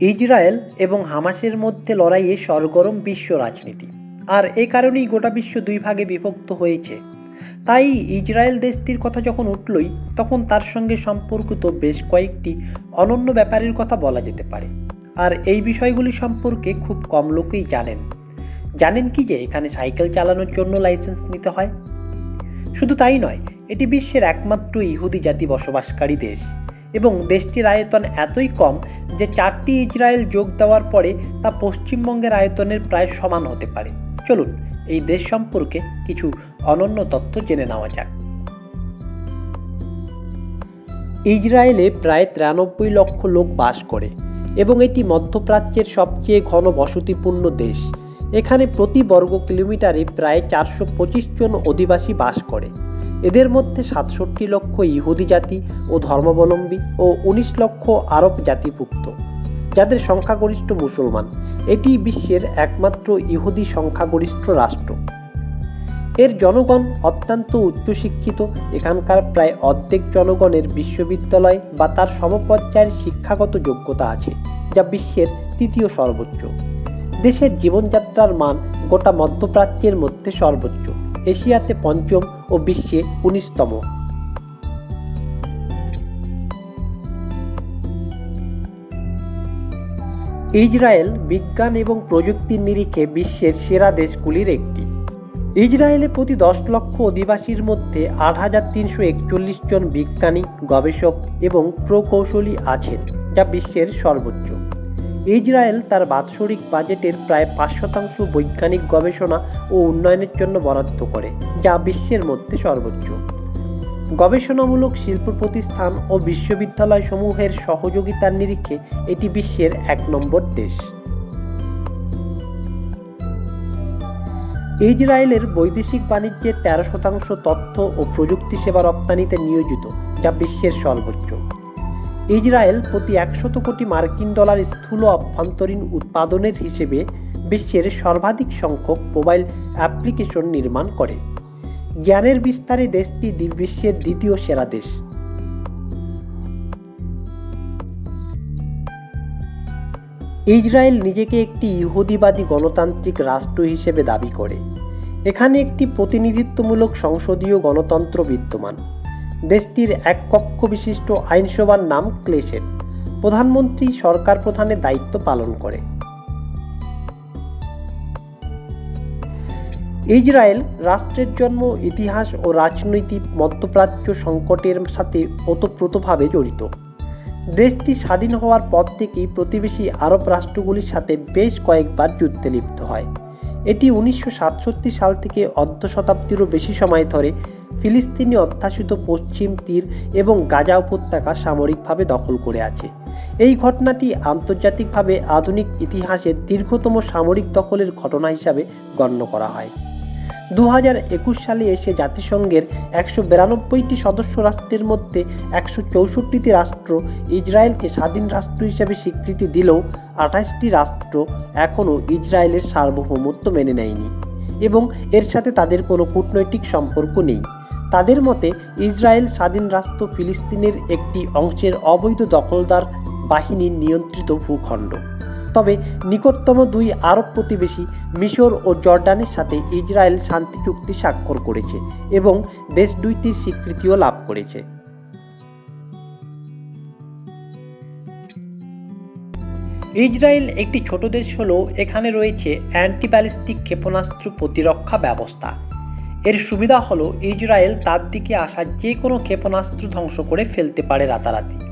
Israel এবং হামাসের মধ্যে লড়াইয়ে সরগরম বিশ্ব রাজনীতি। আর এ কারণেই গোটা বিশ্ব দুই ভাগে বিভক্ত হয়েছে। তাই ইসরায়েল দেশটির কথা যখন উঠলই, তখন তার সঙ্গে সম্পর্কিত বেশ কয়েকটি অনন্য ব্যাপারের কথা বলা যেতে পারে। আর এই বিষয়গুলি সম্পর্কে খুব কম লোকেই জানেন। জানেন কি যে এখানে সাইকেল চালানোর জন্য লাইসেন্স নিতে হয়? শুধু তাই নয়, এটি বিশ্বের একমাত্র ইহুদি জাতি বসবাসকারী দেশ। এবং দেশটির আয়তন এতই কম যে চারটি ইসরায়েল যোগ দেওয়ার পরে তা পশ্চিমবঙ্গের আয়তনের প্রায় সমান হতে পারে। চলুন, এই দেশ সম্পর্কে কিছু অনন্য তথ্য জেনে নেওয়া যাক। ইসরায়েলে প্রায় তিরানব্বই লক্ষ লোক বাস করে এবং এটি মধ্যপ্রাচ্যের সবচেয়ে ঘন বসতিপূর্ণ দেশ। এখানে প্রতি বর্গ কিলোমিটারে প্রায় চারশো পঁচিশ জন অধিবাসী বাস করে। এদের মধ্যে সাতষট্টি লক্ষ ইহুদি জাতি ও ধর্মাবলম্বী ও উনিশ লক্ষ আরব জাতিভুক্ত, যাদের সংখ্যাগরিষ্ঠ মুসলমান। এটি বিশ্বের একমাত্র ইহুদি সংখ্যাগরিষ্ঠ রাষ্ট্র। এর জনগণ অত্যন্ত উচ্চশিক্ষিত। এখানকার প্রায় অর্ধেক জনগণের বিশ্ববিদ্যালয় বা তার সমপর্যায়ের শিক্ষাগত যোগ্যতা আছে, যা বিশ্বের তৃতীয় সর্বোচ্চ। দেশের জীবনযাত্রার মান গোটা মধ্যপ্রাচ্যের মধ্যে সর্বোচ্চ। এশিয়াতে পঞ্চম ও বিশ্বে উনিশতম। ইসরায়েল বিজ্ঞান এবং প্রযুক্তির নিরিখে বিশ্বের সেরা দেশগুলির একটি। ইসরায়েলে প্রতি দশ লক্ষ অধিবাসীর মধ্যে আট হাজার তিনশো একচল্লিশ জন বিজ্ঞানী, গবেষক এবং প্রকৌশলী আছেন, যা বিশ্বের সর্বোচ্চ। ইসরায়েল তার বাৎসরিক বাজেটের প্রায় পাঁচ শতাংশ বৈজ্ঞানিক গবেষণা ও উন্নয়নের জন্য বরাদ্দ করে, যা বিশ্বের মধ্যে সর্বোচ্চ। গবেষণামূলক শিল্প প্রতিষ্ঠান ও বিশ্ববিদ্যালয়সমূহের সহযোগিতার নিরিখে এটি বিশ্বের এক নম্বর দেশ। ইসরায়েলের বৈদেশিক বাণিজ্যের তেরো শতাংশ তথ্য ও প্রযুক্তি সেবা রপ্তানিতে নিয়োজিত, যা বিশ্বের সর্বোচ্চ। ইসরায়েল প্রতি একশত কোটি মার্কিন ডলার স্থূল অভ্যন্তরীণ উৎপাদনের হিসেবে বিশ্বের সর্বাধিক সংখ্যক মোবাইল অ্যাপ্লিকেশন নির্মাণ করে। জ্ঞানের বিস্তারে দেশটি বিশ্বের দ্বিতীয় সেরা দেশ। ইসরায়েল নিজেকে একটি ইহুদিবাদী গণতান্ত্রিক রাষ্ট্র হিসেবে দাবি করে। এখানে একটি প্রতিনিধিত্বমূলক সংসদীয় গণতন্ত্র বিদ্যমান। দেশটির এক কক্ষ বিশিষ্ট আইনসভার নাম ক্লেসেট প্রধানমন্ত্রী সরকার প্রধানের দায়িত্ব পালন করে। ইসরায়েল রাষ্ট্রের জন্ম, ইতিহাস ও রাজনৈতিক মধ্যপ্রাচ্য সংকটের সাথে ওতপ্রোতভাবে জড়িত। দেশটি স্বাধীন হওয়ার পর থেকেই প্রতিবেশী আরব রাষ্ট্রগুলির সাথে বেশ কয়েকবার যুদ্ধে লিপ্ত হয়। এটি উনিশশো সাতষট্টি সাল থেকে অর্ধ শতাব্দীরও বেশি সময় ধরে ফিলিস্তিনি অধ্যাসিত পশ্চিম তীর এবং গাজা উপত্যকা সামরিকভাবে দখল করে আছে। এই ঘটনাটি আন্তর্জাতিকভাবে আধুনিক ইতিহাসের দীর্ঘতম সামরিক দখলের ঘটনা হিসাবে গণ্য করা হয়। দু হাজার একুশ সালে এসে জাতিসংঘের একশো বিরানব্বইটি সদস্য রাষ্ট্রের মধ্যে একশো চৌষট্টিটি রাষ্ট্র ইসরায়েলকে স্বাধীন রাষ্ট্র হিসেবে স্বীকৃতি দিলেও আঠাশটি রাষ্ট্র এখনও ইসরায়েলের সার্বভৌমত্ব মেনে নেয়নি এবং এর সাথে তাদের কোনো কূটনৈতিক সম্পর্ক নেই। তাদের মতে, ইসরায়েল স্বাধীন রাষ্ট্র ফিলিস্তিনের একটি অংশের অবৈধ দখলদার বাহিনীর নিয়ন্ত্রিত ভূখণ্ড। তবে নিকটতম দুই আরব প্রতিবেশী মিশর ও জর্ডানের সাথে ইসরায়েল শান্তি চুক্তি স্বাক্ষর করেছে এবং দেশ দুইটির স্বীকৃতিও লাভ করেছে। ইসরায়েল একটি ছোট দেশ হলেও এখানে রয়েছে অ্যান্টি ব্যালিস্টিক ক্ষেপণাস্ত্র প্রতিরক্ষা ব্যবস্থা। এর সুবিধা হলো ইসরায়েল তার দিকে আসা যে কোনো ক্ষেপণাস্ত্র ধ্বংস করে ফেলতে পারে রাতারাতি।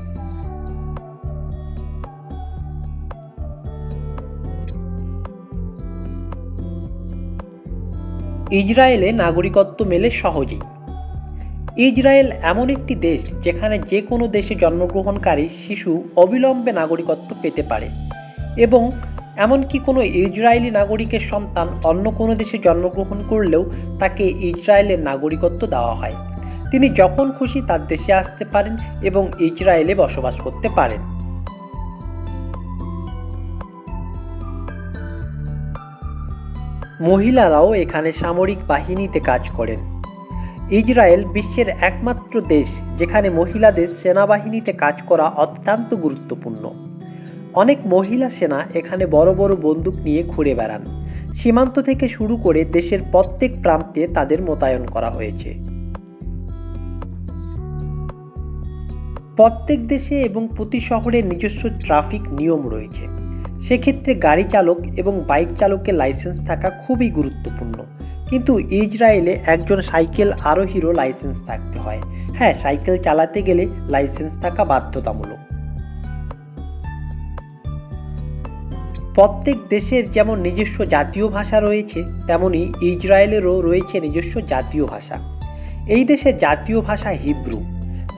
ইসরায়েলে নাগরিকত্ব মেলে সহজেই। ইসরায়েল এমন একটি দেশ যেখানে যে কোনো দেশে জন্মগ্রহণকারী শিশু অবিলম্বে নাগরিকত্ব পেতে পারে এবং এমনকি কোনো ইসরায়েলি নাগরিকের সন্তান অন্য কোনো দেশে জন্মগ্রহণ করলেও তাকে ইসরায়েলের নাগরিকত্ব দেওয়া হয়। তিনি যখন খুশি তার দেশে আসতে পারেন এবং ইসরায়েলে বসবাস করতে পারেন। মহিলারাও এখানে সামরিক বাহিনীতে কাজ করেন। ইসরায়েল বিশ্বের একমাত্র দেশ যেখানে মহিলাদের সেনাবাহিনীতে কাজ করা অত্যন্ত গুরুত্বপূর্ণ। অনেক মহিলা সেনা এখানে বড় বড় বন্দুক নিয়ে ঘুরে বেড়ান। সীমান্ত থেকে শুরু করে দেশের প্রত্যেক প্রান্তে তাদের মোতায়েন করা হয়েছে। প্রত্যেক দেশে এবং প্রতি শহরে নিজস্ব ট্রাফিক নিয়ম রয়েছে। সেক্ষেত্রে গাড়ি চালক এবং বাইক চালকের লাইসেন্স থাকা খুবই গুরুত্বপূর্ণ। কিন্তু ইসরায়েলে একজন সাইকেল আরোহীরও লাইসেন্স থাকতে হয়। হ্যাঁ সাইকেল চালাতে গেলে লাইসেন্স থাকা বাধ্যতামূলক। প্রত্যেক দেশের যেমন নিজস্ব জাতীয় ভাষা রয়েছে, তেমনি ইসরায়েলেরও রয়েছে নিজস্ব জাতীয় ভাষা। এই দেশের জাতীয় ভাষা হিব্রু।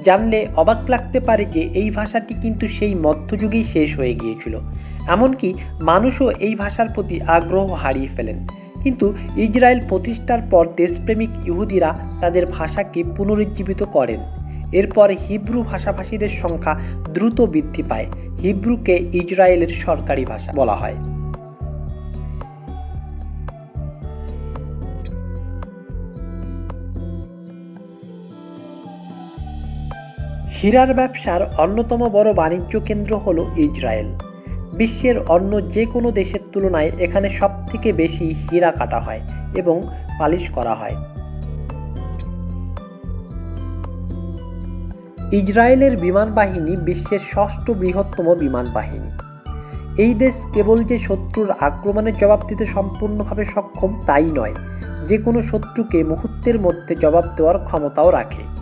জানলে অবাক লাগতে পারে যে এই ভাষাটি কিন্তু সেই মধ্যযুগেই শেষ হয়ে গিয়েছিল। এমনকি মানুষও এই ভাষার প্রতি আগ্রহ হারিয়ে ফেলেন। কিন্তু ইসরায়েল প্রতিষ্ঠার পর দেশপ্রেমিক ইহুদিরা তাদের ভাষাকে পুনরুজ্জীবিত করেন। এরপর হিব্রু ভাষাভাষীদের সংখ্যা দ্রুত বৃদ্ধি পায়। হিব্রুকে ইসরায়েলের সরকারি ভাষা বলা হয়। হীরার ব্যবসার অন্যতম বড় বাণিজ্য কেন্দ্র হল ইসরায়েল বিশ্বের অন্য যে কোনো দেশের তুলনায় এখানে সবথেকে বেশি হীরা কাটা হয় এবং পালিশ করা হয়। ইসরায়েলের বিমান বাহিনী বিশ্বের ষষ্ঠ বৃহত্তম বিমান বাহিনী এই দেশ কেবল যে শত্রুর আক্রমণের জবাব দিতে সম্পূর্ণভাবে সক্ষম তাই নয়, যে কোনো শত্রুকে মুহূর্তের মধ্যে জবাব দেওয়ার ক্ষমতাও রাখে।